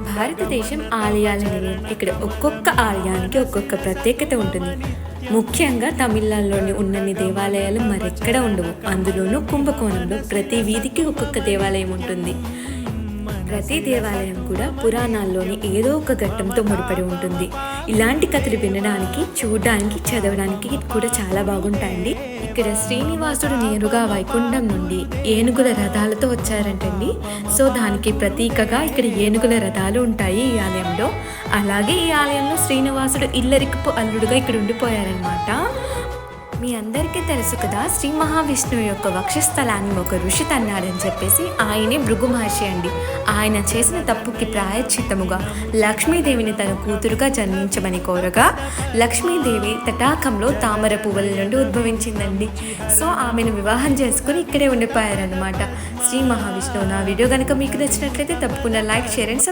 భారతదేశం ఆలయాల నిలయం ఇక్కడ ఒక్కొక్క ఆలయానికి ఒక్కొక్క ప్రత్యేకత ఉంటుంది. ముఖ్యంగా తమిళనాడులోని ఉన్నన్ని దేవాలయాలు మరెక్కడ ఉండవు. అందులోనూ కుంభకోణంలో ప్రతి వీధికి ఒక్కొక్క దేవాలయం ఉంటుంది. ప్రతి దేవాలయం కూడా పురాణాల్లోని ఏదో ఒక ఘట్టంతో ముడిపడి ఉంటుంది. ఇలాంటి కథలు వినడానికి చూడడానికి చదవడానికి కూడా చాలా బాగుంటాయండి. ఇక్కడ శ్రీనివాసుడు నేరుగా వైకుంఠం నుండి ఏనుగుల రథాలతో వచ్చారంటండి. సో దానికి ప్రతీకగా ఇక్కడ ఏనుగుల రథాలు ఉంటాయి ఈ ఆలయంలో. అలాగే ఈ ఆలయంలో శ్రీనివాసుడు ఇల్లరికపు అల్లుడుగా ఇక్కడ ఉండిపోయారనమాట మీ అందరికీ తెలుసు కదా శ్రీ మహావిష్ణువు యొక్క వక్షస్థలాన్ని ఒక ఋషి తన్నాడని చెప్పేసి ఆయనే భృగు మహర్షి అండి. ఆయన చేసిన తప్పుకి ప్రాయశ్చిత్తముగా లక్ష్మీదేవిని తన కూతురుగా జన్మించమని కోరగా లక్ష్మీదేవి తటాకంలో తామర పువ్వుల నుండి ఉద్భవించిందండి. సో ఆమెను వివాహం చేసుకుని ఇక్కడే ఉండిపోయారనమాట శ్రీ మహావిష్ణువు నా వీడియో కనుక మీకు నచ్చినట్లయితే తప్పకుండా లైక్ షేర్ అండ్